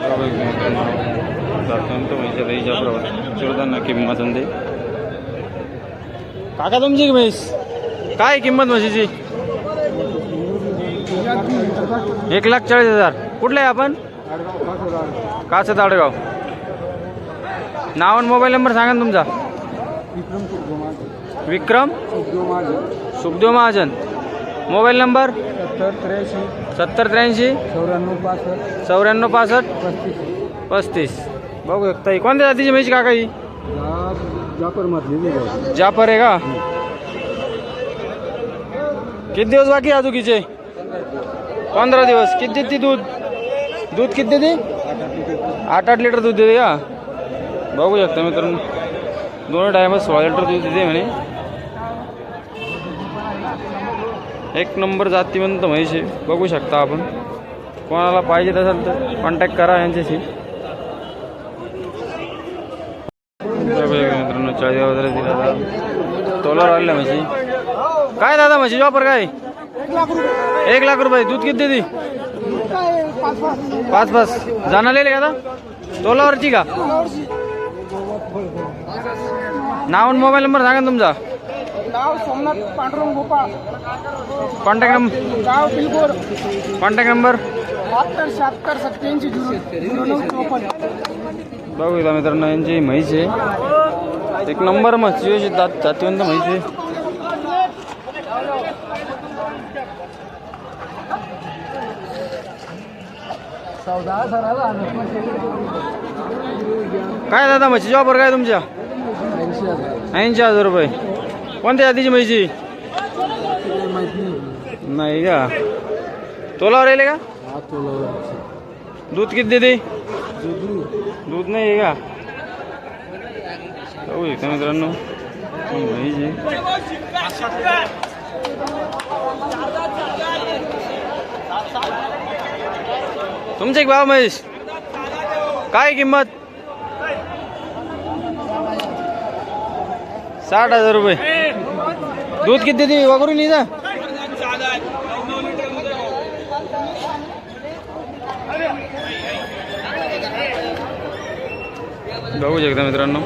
प्रवास किंमत काका तुमची म्हैस. काय किंमत म्हशीची? एक लाख चाळीस हजार. कुठलं आहे आपण? काचं ताडगाव नाव आणि मोबाईल नंबर सांगा ना तुमचा. Vikram Sukhdev Mahajan mobile number? सत्तर त्र्याऐंशी. सत्तर त्र्याऐंशी? चौऱ्याण्णव पासष्ट. चौऱ्याण्णव पासष्ट? पस्तीस. पस्तीस. बघू शकता ही कोणत्या जातीची म्हैस काका ही? जापरमधली जापर आहे का? किती दिवस बाकी आहे अजून हिचे? पंधरा दिवस. किती देते दूध? दूध किती देते? आठ आठ लिटर दूध देते का? बघू शकता मित्रांनो. दोन टायमात सोळा लिटर दूध देते म्हणे. एक नंबर जातीवंत म्हैस आहे. बघू शकता आपण. कोणाला पाहिजे असेल तर कॉन्टॅक्ट करा यांच्याशी. मित्रांनो चाळीस वगैरे दिला दादा. तोला राहिला म्हशी. काय दादा म्हशी वापर काय? एक लाख रुपये. दूध किती देते? पाच पाच. जाणार का आता तोलावरची का? नाव आणि मोबाईल नंबर सांगा तुमचा. नाव सोमनाथ पांडुरंग गोपाळ. कॉन्टॅक्ट नंबर गाव बिलगोर. Contact number? बहात्तर शहात्तर सत्याऐंशी झिरो झिरो नऊ चोपन्न. बघूया मित्रांनो यांची म्हैस आहे. एक नंबर म्हशी जात जातीवंत म्हैस आहे. काय दादा म्हशीची वापर काय तुमच्या? ऐंशी हजार. ऐंशी हजार रुपये. कोणत्या जातीची म्हैशी? नाही का? तोलावर येईल का? दूध किती देते? दूध नाही आहे का? जाऊ मित्रांनो. ही तुमचे एक भाव म्हैस. काय किंमत? साठ हजार रुपये. दूध किती देते? वगरून नाही बघू शकता मित्रांनो.